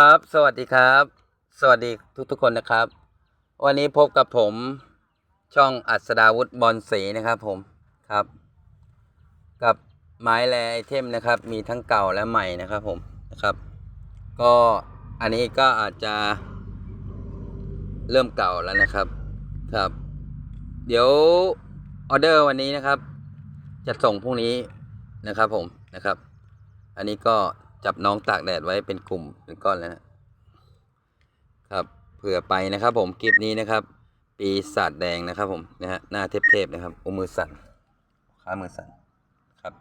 ครับ สวัสดีครับ สวัสดีทุกทุกๆคนนะครับ วันนี้พบกับผมช่องอัศดาวุฒิบอลสีนะครับผมครับ กับไม้แลไอเทมนะครับ มีทั้งเก่าและใหม่นะครับผมนะครับ ก็อันนี้ก็อาจจะเริ่มเก่าแล้วนะครับครับ เดี๋ยวออเดอร์วันนี้นะครับ จะส่งพรุ่งนี้นะครับผมนะครับ อันนี้ก็ จับน้องตากแดดไว้เป็นกลุ่มเป็นก้อนแล้วนะครับเผื่อไปนะครับผมคลิปนี้นะครับ ปีศาจแดงนะครับผมนะฮะหน้าเทพๆนะครับอุมือสั่นขามือสั่นครับ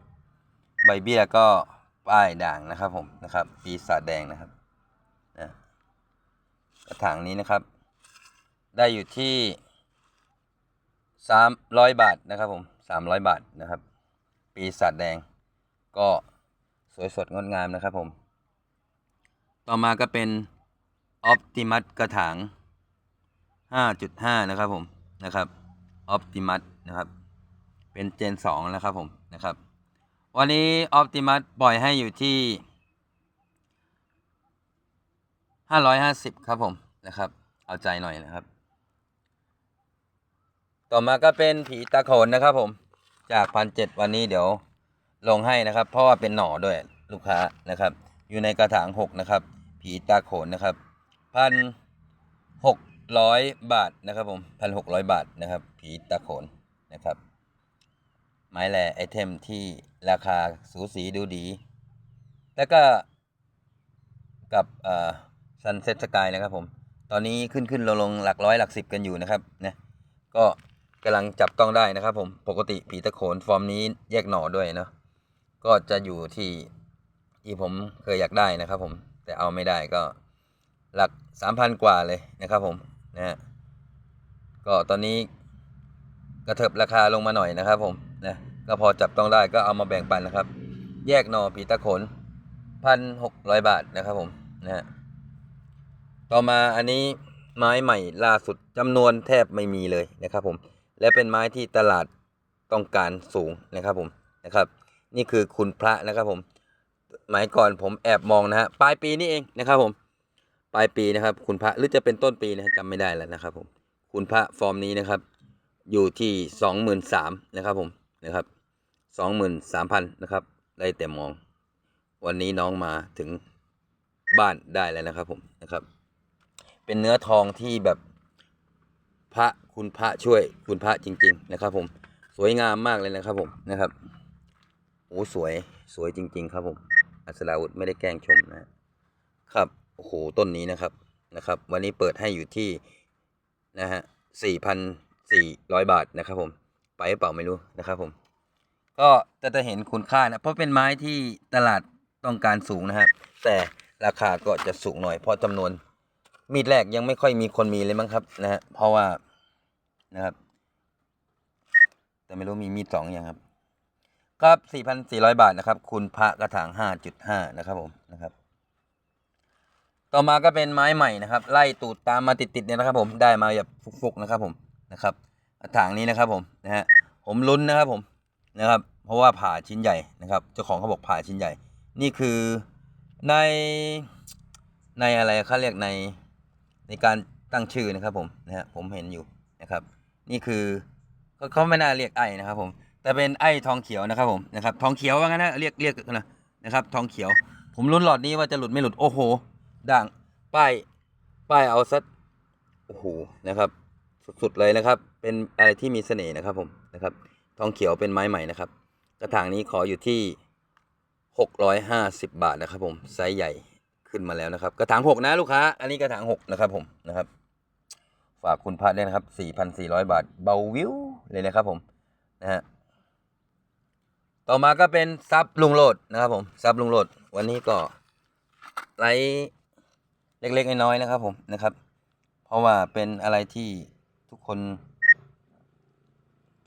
ใบเบี้ยก็ป้ายด่างนะครับผมนะครับ ปีศาจแดงนะครับนะกระถางนี้นะครับ ได้อยู่ที่สามร้อยบาทนะครับผมสามร้อยบาทนะครับ ปีศาจแดงก็ สวยสดงดงามนะครับผม ต่อมาก็เป็นออ t ติมัสกระถาง 5.5 นะครับผมนะครับออ t ติมัสนะครับ เป็นเจน 2 นะครับผมนะครับ วันนี้ออ t ติมัสปล่อยให้อยู่ที่ 550 ครับผมนะครับ เอาใจหน่อยนะครับ ต่อมาก็เป็นผีตาโขนนะครับผม จากพันเจ็ดวันนี้เดี๋ยว ลงให้นะครับ เพราะว่าเป็นหน่อด้วยลูกค้านะครับ อยู่ในกระถางหกนะครับ ผีตาโขนนะครับพันหกร้อยบาทนะครับผมพันหกร้อยบาทนะครับ ผีตาโขนนะครับ ไม้แหล่ไอเทมที่ราคาสูสีดูดี แล้วก็กับซันเซ็ตสกายนะครับผม ตอนนี้ขึ้นขึ้นลงลงหลักร้อยหลักสิบกันอยู่นะครับนะก็กำลังจับต้องได้นะครับผม ปกติผีตะโขนฟอร์มนี้แยกหน่อด้วยเนาะ ก็จะอยู่ที่ที่ผมเคยอยากได้นะครับผมแต่เอาไม่ได้ก็หลักสามพันกว่าเลยนะครับผมนะฮะก็ตอนนี้กระเถิบราคาลงมาหน่อยนะครับผมนะก็พอจับต้องได้ก็เอามาแบ่งปันนะครับ แยกนอผีตะขนพันหกร้อยบาทนะครับผมนะฮะต่อมาอันนี้ไม้ใหม่ล่าสุดจำนวนแทบไม่มีเลยนะครับผมและเป็นไม้ที่ตลาดต้องการสูงนะครับผมนะครับ นี่คือคุณพระนะครับผมหมายก่อนผมแอบมองนะฮะปลายปีนี้เองนะครับผม ปลายปีนะครับ คุณพระหรือจะเป็นต้นปีนะจำไม่ได้แล้วนะครับ ผม คุณพระฟอร์มนี้นะครับ อยู่ที่สองหมื่นสามนะครับผมนะครับสองหมื่นสามพันนะครับ ได้แต่มอง วันนี้น้องมาถึงบ้านได้แล้วนะครับผมนะครับ เป็นเนื้อทองที่แบบพระคุณพระช่วยคุณพระจริง ๆ นะครับ ผมสวยงามมากเลยนะครับผมนะครับ โอ้สวยสวยจริง ๆ ครับผมอัศราวุธไม่ได้แกล้งชมนะครับโอ้โหต้นนี้นะครับนะครับ วันนี้เปิดให้อยู่ที่นะฮะสี่พันสี่ร้อยบาทนะครับผมไปหรือเปล่าไม่รู้นะครับผม ก็จะจะเห็นคุณค่านะเพราะเป็นไม้ที่ตลาดต้องการสูงนะครับ แต่ราคาก็จะสูงหน่อยเพราะจำนวนมีดแรกยังไม่ค่อยมีคนมีเลยมั้งครับนะฮะเพราะว่านะครับ แต่ไม่รู้มีมีดสองอย่างครับ ครับสี่พันสี่ร้อยบาทนะครับ คุณพระกระถางห้าจุดห้านะครับผมนะครับ ต่อมาก็เป็นไม้ใหม่นะครับ ไล่ตูดตามมาติดๆเนี่ยนะครับ ผมได้มาแบบฟุกๆนะครับ ผมนะครับกระถางนี้นะครับ ผมนะฮะผมลุ้นนะครับผมนะครับ เพราะว่าผ่าชิ้นใหญ่นะครับเจ้าของเขาบอกผ่าชิ้นใหญ่ นี่คือในในอะไรเขาเรียกในในการตั้งชื่อนะครับ ผมนะฮะผมเห็นอยู่นะครับ นี่คือเขาเขาไม่น่าเรียกไอ้นะครับ ผม แต่เป็นไอ้ทองเขียวนะครับผมนะครับทองเขียวว่างั้นนะเรียกเรียกนะนะครับ ทองเขียว ผมลุ้นหลอดนี้ว่าจะหลุดไม่หลุดโอ้โห ด่างป้ายป้ายเอาซัดโอ้โหนะครับ สุดๆเลยนะครับ เป็นอะไรที่มีเสน่ห์นะครับผมนะครับทองเขียวเป็นไม้ใหม่นะครับ กระถางนี้ขออยู่ที่หกร้อยห้าสิบบาทนะครับ ผมไซส์ใหญ่ขึ้นมาแล้วนะครับ กระถางหกนะลูกค้า อันนี้กระถางหกนะครับผมนะครับ ฝากคุณพัดด้วยนะครับสี่พันสี่ร้อยบาทเบาวิวเลยนะครับผมนะฮะ ต่อมาก็เป็นซับลุงโหลดนะครับผมซับลุงโหลดวันนี้ก็ไลฟ์เล็กๆน้อยๆนะครับผมนะครับ เพราะว่าเป็นอะไรที่ทุกคน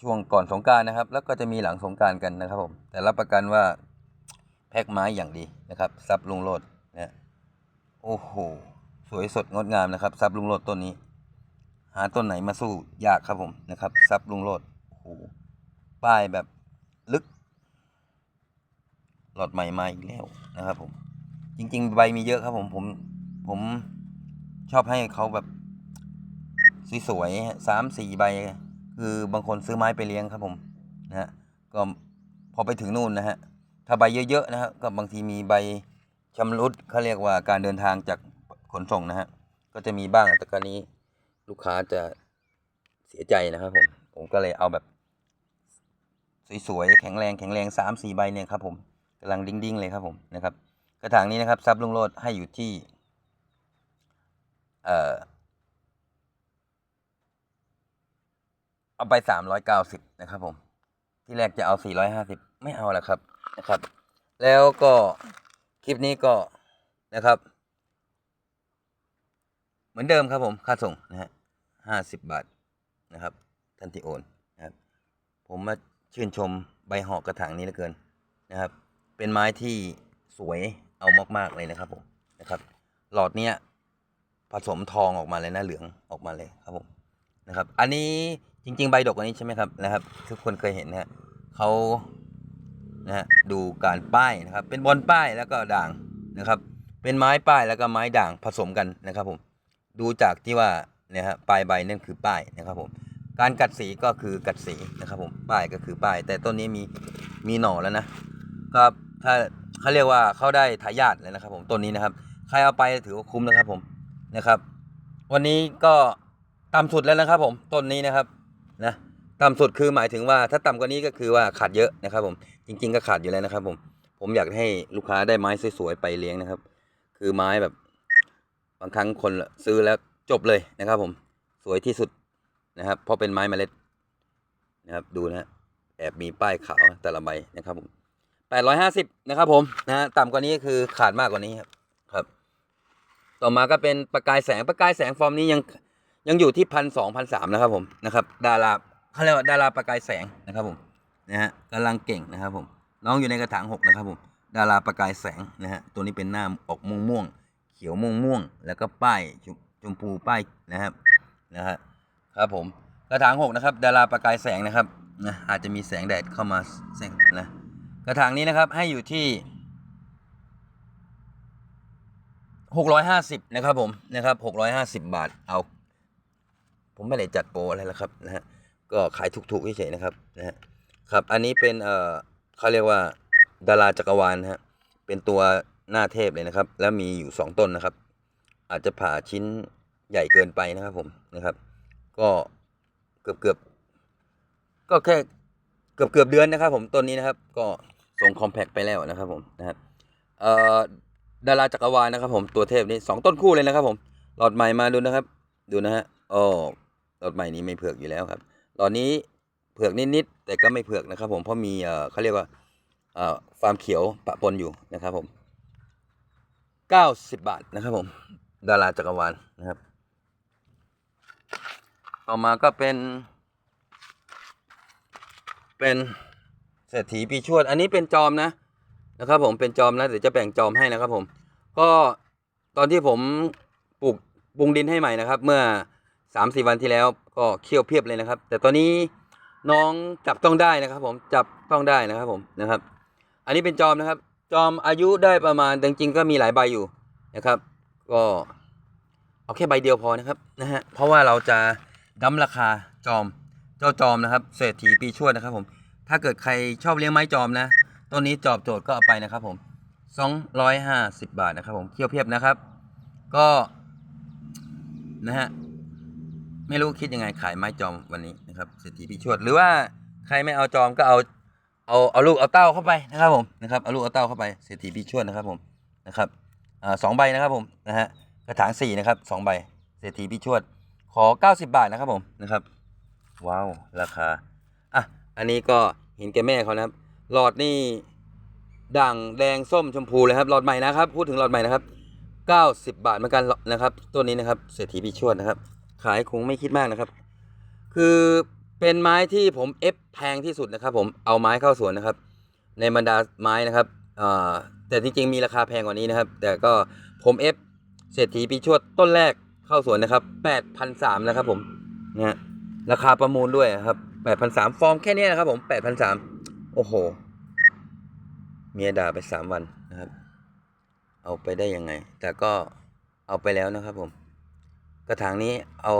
ช่วงก่อนสงการนะครับ แล้วก็จะมีหลังสงการกันนะครับผม แต่รับประกันว่าแพ็คไม้อย่างดีนะครับซับลุงโหลดเนะโอ้โหสวยสดงดงามนะครับซับลุงโหลดต้นนี้ หาต้นไหนมาสู้ยากครับผมนะครับซับลุงโหลดโอ้โหป้ายแบบ หลอดใหม่มาอีกแล้วนะครับ ผม จริง ๆ ใบมีเยอะครับ ผมผมผมชอบให้เขาแบบสวยๆสามสี่ใบ คือบางคนซื้อไม้ไปเลี้ยงครับผมนะฮะก็พอไปถึงนู่นนะฮะถ้าใบเยอะๆนะฮะก็บางทีมีใบชำรุดเขาเรียกว่าการเดินทางจากขนส่งนะฮะก็จะมีบ้างแต่กรณีลูกค้าจะเสียใจนะครับผมผมก็เลยเอาแบบ สวยๆแข็งแรงแข็งแรงสามสี่ใบเนี่ยครับผม กำลังดิ้งๆเลยครับผมนะครับ กระถางนี้นะครับซับลุงโรดให้อยู่ที่เอ่อเอาไปสามร้อยเก้าสิบนะครับผม ที่แรกจะเอาสี่ร้อยห้าสิบไม่เอาละครับนะครับ แล้วก็คลิปนี้ก็นะครับ เหมือนเดิมครับผมค่าส่งนะฮะห้าสิบบาทนะครับทันทีโอนนะครับ ผมมาชื่นชมใบหอกกระถางนี้เหลือเกินนะครับ เป็นไม้ที่สวยเอามาก ๆ เลยนะครับผมนะครับ หลอดเนี้ยผสมทองออกมาเลยนะเหลืองออกมาเลยครับผมนะครับ อันนี้จริง ๆ ใบดกอันนี้ใช่ไหมครับนะครับ ทุกคนเคยเห็นนะฮะเขานะฮะดูการป้ายนะครับ เป็นบอลป้ายแล้วก็ด่างนะครับ เป็นไม้ป้ายแล้วก็ไม้ด่างผสมกันนะครับผมดูจากที่ว่าเนี่ยฮะปลายใบนั่นคือป้ายนะครับผมการกัดสีก็คือกัดสีนะครับผมป้ายก็คือป้าย แต่ต้นนี้มีมีหน่อแล้วนะก็ ถ้าเขาเรียกว่าเขาได้ทายาทเลยนะครับ ผมต้นนี้นะครับ ใครเอาไปถือว่าคุ้มนะครับ ผมนะครับ วันนี้ก็ต่ำสุดแล้วนะครับ ผมต้นนี้นะครับนะต่ำสุดคือหมายถึงว่าถ้าต่ำกว่านี้ก็คือว่าขาดเยอะนะครับ ผมจริง ๆ ก็ขาดอยู่แล้วนะครับ ผม ผมอยากให้ลูกค้าได้ไม้สวยๆไปเลี้ยงนะครับ คือไม้แบบ บางครั้งคนซื้อแล้วจบเลยนะครับ ผมสวยที่สุดนะครับ เพราะเป็นไม้เมล็ดนะครับ ดูนะฮะแอบมีป้ายขาวแต่ละใบนะครับผม แปดร้อยห้าสิบนะครับผมนะฮะต่ำกว่านี้คือขาดมากกว่านี้ครับครับ ต่อมาก็เป็นประกายแสงประกายแสงฟอร์มนี้ยังยังอยู่ที่พันสองพันสามนะครับผมนะครับดาราเขาเรียกว่าดาราประกายแสงนะครับผมนะฮะกำลังเก่งนะครับผมน้องอยู่ในกระถางหกนะครับผมดาราประกายแสงนะฮะตัวนี้เป็นหน้าออกม่วงม่วงๆเขียวม่วงม่วงๆแล้วก็ป้ายชมชมพูป้ายนะครับนะฮะครับผมกระถางหกนะครับ ดาราประกายแสงนะครับนะอาจจะมีแสงแดดเข้ามาแสงนะ กระถางนี้นะครับให้อยู่ที่หกร้อยห้าสิบนะครับผมนะครับหกร้อยห้าสิบบาทเอา ผมไม่ได้จัดโปรอะไรแล้วครับนะฮะก็ขายถูกๆเฉยๆนะครับนะฮะครับอันนี้เป็นเอ่อเขาเรียกว่าดาราจักรวาลนะฮะเป็นตัวหน้าเทพเลยนะครับ แล้วมีอยู่สองต้นนะครับ อาจจะผ่าชิ้นใหญ่เกินไปนะครับผมนะครับ ก็เกือบเกือบก็แค่เกือบเกือบเดือนนะครับ ผมต้นนี้นะครับ ก็ ส่งคอมแพคไปแล้วนะครับผมนะครับเอ่อดาราจักรวาลนะครับผมตัวเทพนี่สองต้นคู่เลยนะครับผมหลอดใหม่มาดูนะครับ ดูนะฮะโอ้หลอดใหม่นี้ไม่เผือกอยู่แล้วครับ หลอดนี้เผือกนิดๆแต่ก็ไม่เผือกนะครับ ผมเพราะมีเอ่อเขาเรียกว่าเอ่อฟาร์มเขียวปะปนอยู่นะครับผม90 บาทนะครับผม ดาราจักรวาลนะครับ ต่อมาก็เป็น เป็น เศรษฐีปีชวด อันนี้เป็นจอมนะนะครับ ผมเป็นจอมนะเดี๋ยวจะแบ่งจอมให้นะครับ ผม ก็ตอนที่ผมปลูกปรุงดินให้ใหม่นะครับ เมื่อสามสี่วันที่แล้วก็เคี่ยวเพียบเลยนะครับ แต่ตอนนี้น้องจับต้องได้นะครับ ผมจับต้องได้นะครับ ผมนะครับ อันนี้เป็นจอมนะครับ จอมอายุได้ประมาณจริงๆก็มีหลายใบอยู่นะครับ ก็เอาแค่ใบเดียวพอนะครับนะฮะเพราะว่าเราจะดั้มราคาจอมเจ้าจอมนะครับ เศรษฐีปีชวดนะครับผม ถ้าเกิดใครชอบเลี้ยงไม้จอมนะต้นนี้จอบโจทย์ก็เอาไปนะครับผมสองร้อยห้าสิบบาทนะครับผมเคี่ยวเพียบนะครับ ก็นะฮะไม่รู้คิดยังไงขายไม้จอมวันนี้นะครับเศรษฐีปีชวด หรือว่าใครไม่เอาจอมก็เอาเอาเอาลูกเอาเต้าเข้าไปนะครับผมนะครับเอาลูกเอาเต้าเข้าไปเศรษฐีพี่ชวดนะครับผมนะครับอ่าสองใบนะครับผมนะฮะกระถางสี่นะครับสองใบเศรษฐีพี่ชวดขอเก้าสิบบาทนะครับผมนะครับ ว้าว ราคา อันนี้ก็เห็นแก่แม่เขานะครับ หลอดนี่ด่างแดงส้มชมพูเลยครับ หลอดใหม่นะครับ พูดถึงหลอดใหม่นะครับเก้าสิบบาทเหมือนกันนะครับตัวนี้นะครับ เศรษฐีพี่ชวดนะครับ ขายคงไม่คิดมากนะครับ คือเป็นไม้ที่ผมเอฟแพงที่สุดนะครับ ผม เอาไม้เข้าสวนนะครับ ในบรรดาไม้นะครับแต่จริงๆมีราคาแพงกว่านี้นะครับ แต่ก็ผมเอฟเศรษฐีปีชวดต้นแรกเข้าสวนนะครับแปดพันสามนะครับผมนะราคาประมูลด้วยครับ แปดพันสามฟอร์มแค่นี้นะครับผมแปดพันสามโอ้โห เมียด่าไปสามวันนะครับ เอาไปได้ยังไง แต่ก็เอาไปแล้วนะครับผม กระถางนี้เอา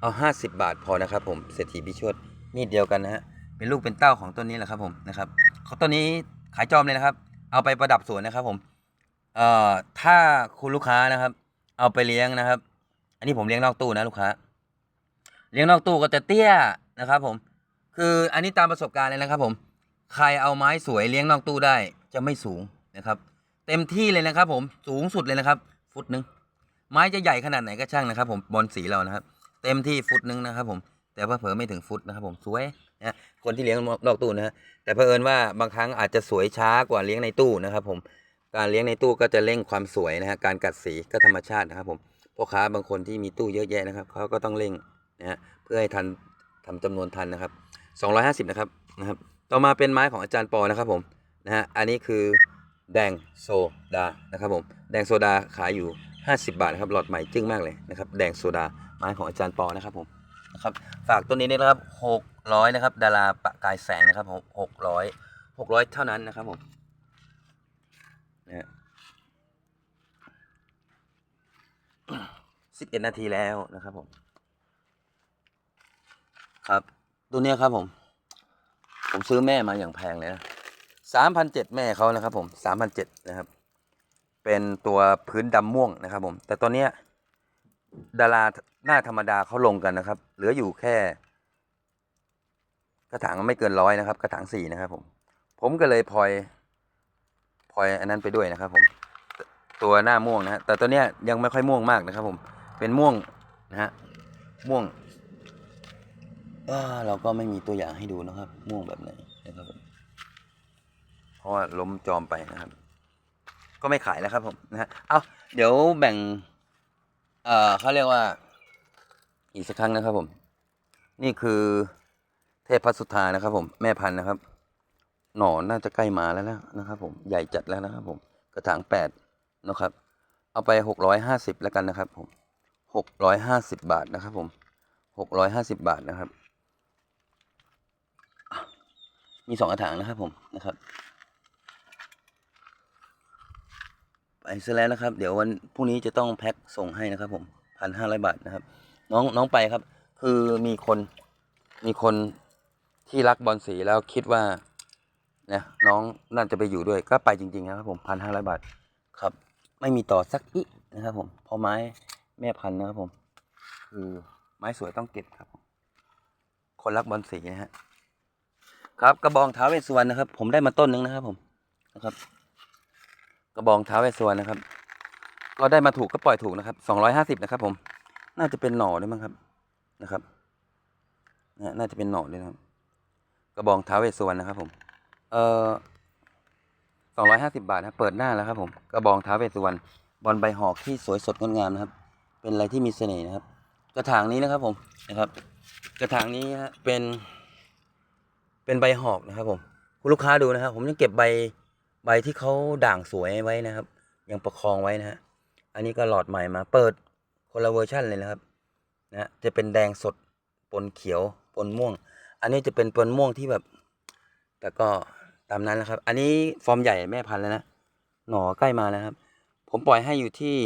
เอาห้าสิบบาทพอนะครับผมเศรษฐีพิชวดมีดเดียวกันนะฮะเป็นลูกเป็นเต้าของต้นนี้แหละครับผมนะครับเขาต้นนี้ขายจอมเลยนะครับ เอาไปประดับสวนนะครับผมเอ่อถ้าคุณลูกค้านะครับ เอาไปเลี้ยงนะครับ อันนี้ผมเลี้ยงนอกตู้นะลูกค้า เลี้ยงนอกตู้ก็จะเตี้ย นะครับผม คืออันนี้ตามประสบการณ์เลยนะครับผม ใครเอาไม้สวยเลี้ยงนอกตู้ได้จะไม่สูงนะครับ เต็มที่เลยนะครับผม สูงสุดเลยนะครับ ฟุตหนึ่งไม้จะใหญ่ขนาดไหนก็ช่างนะครับ ผมบอลสีเรานะครับ เต็มที่ฟุตหนึ่งนะครับ ผม แต่ว่าเผลอไม่ถึงฟุตนะครับ ผม สวยนะคนที่เลี้ยงนอกตู้นะฮะ แต่เผอิญว่าบางครั้งอาจจะสวยช้ากว่าเลี้ยงในตู้นะครับ ผม การเลี้ยงในตู้ก็จะเร่งความสวยนะฮะ การกัดสีก็ธรรมชาตินะครับ ผมพ่อค้าบางคนที่มีตู้เยอะแยะนะครับเขาก็ต้องเร่งนะฮะเพื่อให้ทัน ทำจำนวนทันนะครับ 250 นะครับนะครับ ต่อมาเป็นไม้ของอาจารย์ปอนะครับผมนะฮะอันนี้คือแดงโซดานะครับผมแดงโซดาขายอยู่ 50 บาทนะครับหลอดใหม่จึ้งมากเลยนะครับแดงโซดาไม้ของอาจารย์ปอนะครับผมนะครับฝากตัวนี้ด้วยนะครับ 600 นะครับ ดาราประกายแสงนะครับผม600 600 เท่านั้นนะครับผมนะฮะ11นาทีแล้วนะครับผม ครับ ตัวเนี้ยครับผม ผมซื้อแม่มาอย่างแพงเลยนะสามพันเจ็ดแม่เขานะครับ ผมสามพันเจ็ดนะครับ เป็นตัวพื้นดำม่วงนะครับ ผม แต่ตอนเนี้ยดาราหน้าธรรมดาเขาลงกันนะครับ เหลืออยู่แค่ กระถางไม่เกินร้อยนะครับ กระถางสี่นะครับ ผม ผมก็เลยพลอยพลอยอันนั้นไปด้วยนะครับ ผม ตัวหน้าม่วงนะฮะแต่ตัวเนี้ยยังไม่ค่อยม่วงมากนะครับ ผมเป็นม่วงนะฮะม่วง เราก็ไม่มีตัวอย่างให้ดูนะครับ ม่วงแบบไหนนะครับผมเพราะว่าล้มจอมไปนะครับ ก็ไม่ขายแล้วครับผมนะฮะเอาเดี๋ยวแบ่ง เอ่อเขาเรียกว่า อีกสักครั้งนะครับผม นี่คือเทพพัสุธานะครับ ผมแม่พันธุ์นะครับ หนอนน่าจะใกล้มาแล้วนะครับ ผมใหญ่จัดแล้วนะครับ ผมกระถางแปดนะครับ เอาไปหกร้อยห้าสิบแล้วกันนะครับ ผมหกร้อยห้าสิบบาทนะครับ ผมหกร้อยห้าสิบบาทนะครับ มีสองกระถางนะครับผมนะครับไปซะแล้วนะครับ เดี๋ยววันพรุ่งนี้จะต้องแพ็คส่งให้นะครับ ผมพันห้าร้อยบาทนะครับ น้องน้องไปครับ คือมีคนมีคนที่รักบอลสีแล้วคิดว่านะน้องน่าจะไปอยู่ด้วยก็ไปจริง ๆ นะครับ ผมพันห้าร้อยบาทครับ ไม่มีต่อสักอีนะครับผมเพราะไม้แม่พันนะครับผม คือไม้สวยต้องเก็บครับ คนรักบอลสีนะฮะ ครับกระบองเท้าเวสสุวรรณนะครับ ผมได้มาต้นหนึงนะครับ ผมนะครับ กระบองเท้าเวสสุวรรณนะครับ ก็ได้มาถูกก็ปล่อยถูกนะครับสองร้อยห้าสิบนะครับ ผม น่าจะเป็นหน่อด้วยมั้งครับนะครับน่าจะเป็นหน่อด้วยนะครับ กระบองเท้าเวสสุวรรณนะครับ ผม เอ่อสองร้อยห้าสิบาทนะเปิดหน้าแล้วครับ ผมกระบองเท้าเวสสุวรรณบอลใบหอกที่สวยสดงดงามนะครับ เป็นอะไรที่มีเสน่ห์นะครับ กระถางนี้นะครับ ผมนะครับ กระถางนี้ฮะเป็น เป็นใบหอกนะครับผมคุณลูกค้าดูนะครับ ผมยังเก็บใบใบที่เขาด่างสวยไว้นะครับ ยังประคองไว้นะฮะอันนี้ก็หลอดใหม่มาเปิดคนละเวอร์ชันเลยนะครับนะจะเป็นแดงสดปนเขียวปนม่วง อันนี้จะเป็นปนม่วงที่แบบ แต่ก็ตามนั้นนะครับ อันนี้ฟอร์มใหญ่แม่พันธุ์แล้วนะหน่อใกล้มาแล้วครับ ผมปล่อยให้อยู่ที่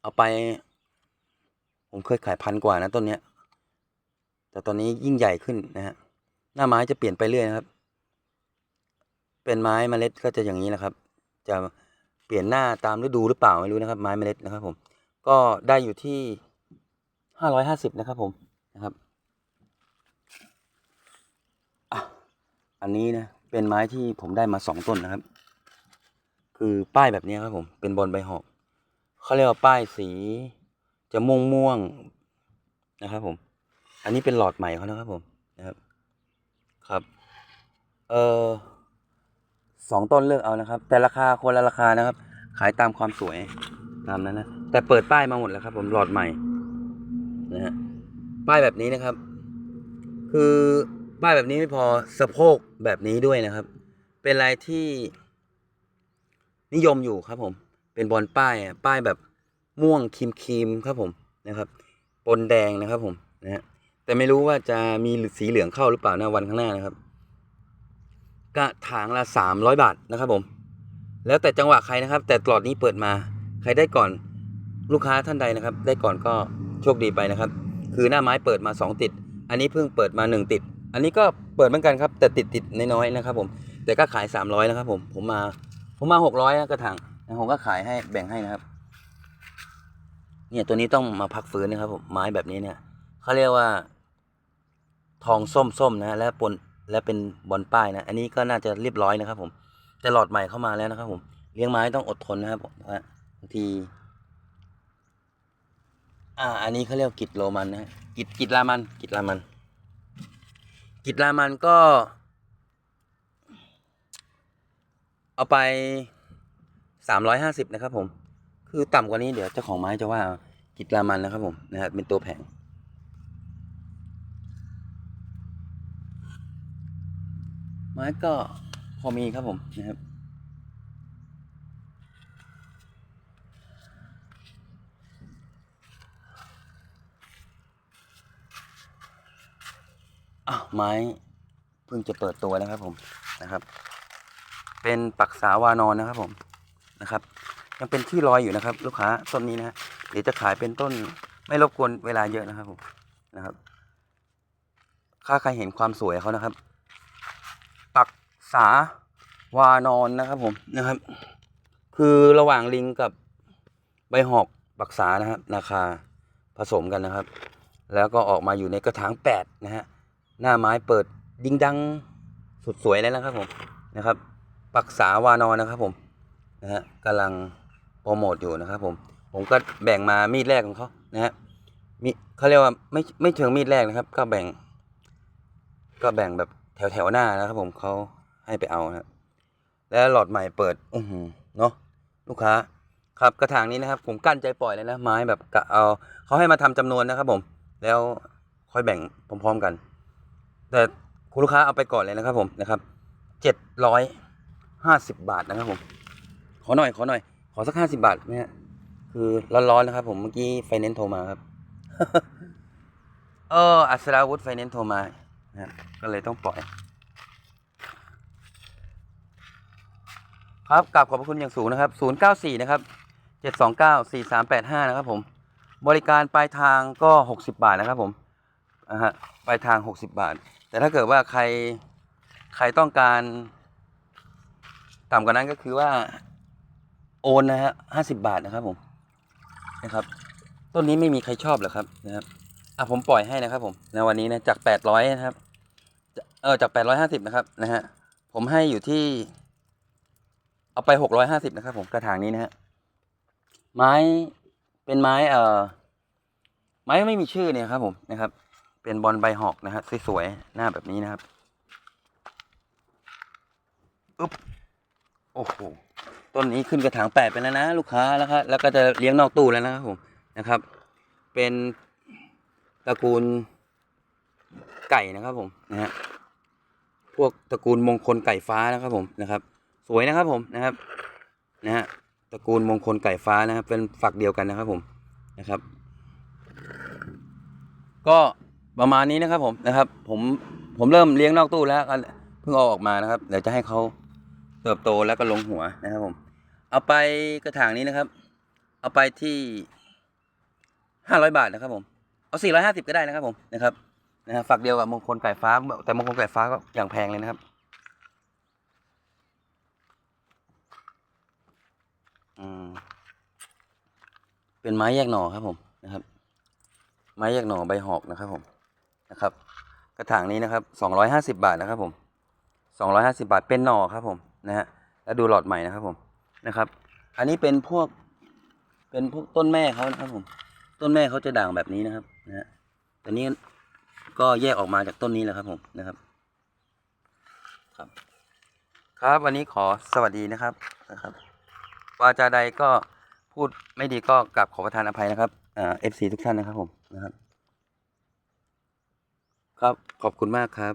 เอาไป ผมเคยขายพันกว่านะต้นเนี้ย แต่ตอนนี้ยิ่งใหญ่ขึ้นนะฮะหน้าไม้จะเปลี่ยนไปเรื่อยนะครับ เป็นไม้เมล็ดก็จะอย่างนี้นะครับ จะเปลี่ยนหน้าตามฤดูหรือเปล่าไม่รู้นะครับ ไม้เมล็ดนะครับ ผม ก็ได้อยู่ที่ห้าร้อยห้าสิบนะครับ ผมนะครับอะอันนี้นะเป็นไม้ที่ผมได้มาสองต้นนะครับ คือป้ายแบบนี้ครับผมเป็นบอลใบหอกเขาเรียกว่าป้ายสีจะม่วงม่วงนะครับผม อันนี้เป็นหลอดใหม่เขานะครับผมนะครับ ครับ เออสองต้นเลือกเอานะครับ แต่ราคาคนละราคานะครับ ขายตามความสวยตามนั้นนะแต่เปิดป้ายมาหมดแล้วครับ ผมหลอดใหม่นะฮะป้ายแบบนี้นะครับ คือป้ายแบบนี้ไม่พอสะโพกแบบนี้ด้วยนะครับ เป็นอะไรที่นิยมอยู่ครับ ผม เป็นบอลป้ายป้ายแบบม่วงครีมครีมครับผมนะครับปนแดงนะครับผมนะฮะ แต่ไม่รู้ว่าจะมีสีเหลืองเข้าหรือเปล่านะวันข้างหน้านะครับ กระถางละสามร้อยบาทนะครับผม แล้วแต่จังหวะใครนะครับ แต่ตลอดนี้เปิดมา ใครได้ก่อนลูกค้าท่านใดนะครับ ได้ก่อนก็โชคดีไปนะครับ คือหน้าไม้เปิดมาสองติด อันนี้เพิ่งเปิดมาหนึ่งติด อันนี้ก็เปิดเหมือนกันครับ แต่ติดติดน้อยๆนะครับ ผม แต่ก็ขายสามร้อยนะครับ ผม ผมมา ผมมาหกร้อยกระถางผมก็ขายให้แบ่งให้นะครับ เนี่ยตัวนี้ต้องมาพักฟื้นนะครับผมไม้แบบนี้เนี่ยเขาเรียกว่า ทองส้มๆนะและปนและเป็นบอลป้ายนะ อันนี้ก็น่าจะเรียบร้อยนะครับ ผมแต่หลอดใหม่เข้ามาแล้วนะครับ ผมเลี้ยงไม้ต้องอดทนนะครับบางที อ่า อันนี้เขาเรียกกิจโรมันนะกิจกิจรามัน กิจรามัน กิจรามันก็ เอาไปสามร้อยห้าสิบนะครับ ผม คือต่ำกว่านี้เดี๋ยวเจ้าของไม้จะว่ากิจรามันนะครับ ผมนะครับเป็นตัวแผง ไม้ก็พอมีครับผมนะครับอ้าวไม้เพิ่งจะเปิดตัวนะครับผมนะครับ เป็นปักษาวานอนนะครับผมนะครับยังเป็นที่ลอยอยู่นะครับ ลูกค้าต้นนี้นะฮะเดี๋ยวจะขายเป็นต้นไม่รบกวนเวลาเยอะนะครับผมนะครับถ้าใครเห็นความสวยเขานะครับ ปักษาวานอนนะครับผมนะครับ คือระหว่างลิงกับใบหอกปักษานะครับราคาผสมกันนะครับ แล้วก็ออกมาอยู่ในกระถางแปดนะฮะหน้าไม้เปิดดิงดังสุดสวยแล้วนะครับผมนะครับ ปักษาวานอนนะครับผมนะฮะกำลังโปรโมทอยู่นะครับ ผม ผมก็แบ่งมามีดแรกของเขานะฮะมีเขาเรียกว่าไม่ไม่เชิงมีดแรกนะครับ ก็แบ่ง ก็แบ่งแบบแถวแถวหน้านะครับ ผมเขา ให้ไปเอานะแล้วหลอดใหม่เปิดอือเนาะลูกค้า ครับกระถางนี้นะครับ ผมกั้นใจปล่อยเลยนะไม้แบบกะเอาเขาให้มาทำจำนวนนะครับ ผม แล้วค่อยแบ่งพร้อมๆกัน แต่คุณลูกค้าเอาไปก่อนเลยนะครับ ผมนะครับเจ็ดร้อยห้าสิบบาทนะครับ ผม ขอหน่อยขอหน่อย ขอสักห้าสิบาทไหมฮะคือร้อนๆนะครับ ผมเมื่อกี้ไฟแนนซ์โทรมาครับเอออัศราวุธไฟแนนซ์โทรมานะก็เลยต้องปล่อย ครับกราบขอบพระคุณอย่างสูงนะครับ 094 นะครับ 729 4385 นะครับผม บริการปลายทางก็ 60 บาทนะครับผมอ่าฮะปลายทาง 60 บาท แต่ถ้าเกิดว่าใครใครต้องการต่ำกว่านั้นก็คือว่าโอนนะฮะ50บาทนะครับผมนะครับ ต้นนี้ไม่มีใครชอบหรอครับนะครับอะผมปล่อยให้นะครับ ผมในวันนี้นะจาก800นะครับ เออจาก850นะครับนะฮะผมให้อยู่ที่ เอาไปหกร้อยห้าสิบนะครับผมกระถางนี้นะฮะไม้เป็นไม้เอ่อไม้ไม่มีชื่อเนี่ยครับผมนะครับ เป็นบอลใบหอกนะฮะสวยๆหน้าแบบนี้นะครับอึ๊บโอ้โหต้นนี้ขึ้นกระถางแปดไปแล้วนะ ลูกค้าแล้วครับแล้วก็จะเลี้ยงนอกตู้แล้วนะครับผมนะครับ เป็นตระกูลไก่นะครับผมนะฮะพวกตระกูลมงคลไก่ฟ้านะครับผมนะครับ สวยนะครับผมนะครับนะฮะตระกูลมงคลไก่ฟ้านะครับ เป็นฝักเดียวกันนะครับผมนะครับ ก็ประมาณนี้นะครับผมนะครับ ผมผมเริ่มเลี้ยงนอกตู้แล้วก็เพิ่งเอาออกมานะครับ เดี๋ยวจะให้เขาเติบโตแล้วก็ลงหัวนะครับผม เอาไปกระถางนี้นะครับ เอาไปที่ห้าร้อยบาทนะครับผมเอาสี่ร้อยห้าสิบก็ได้นะครับผมนะครับนะฮะฝักเดียวกับมงคลไก่ฟ้า แต่มงคลไก่ฟ้าก็อย่างแพงเลยนะครับ อืม เป็นไม้แยกหน่อครับผมนะครับ ไม้แยกหน่อใบหอกนะครับผมนะครับ กระถางนี้นะครับสองร้อยห้าสิบาทนะครับผมสองร้อยห้าสิบาทเป็นหน่อครับผมนะฮะแล้วดูหลอดใหม่นะครับผมนะครับ อันนี้เป็นพวกเป็นพวกต้นแม่เขานะครับผม ต้นแม่เขาจะด่างแบบนี้นะครับนะฮะแต่นี้ก็แยกออกมาจากต้นนี้แหละครับผมนะครับ ครับ ครับวันนี้ขอสวัสดีนะครับนะครับ วาจาใดก็พูดไม่ดีก็กลับขอประทานอภัยนะครับเอฟซีทุกท่านนะครับผมนะครับ ครับขอบคุณมากครับ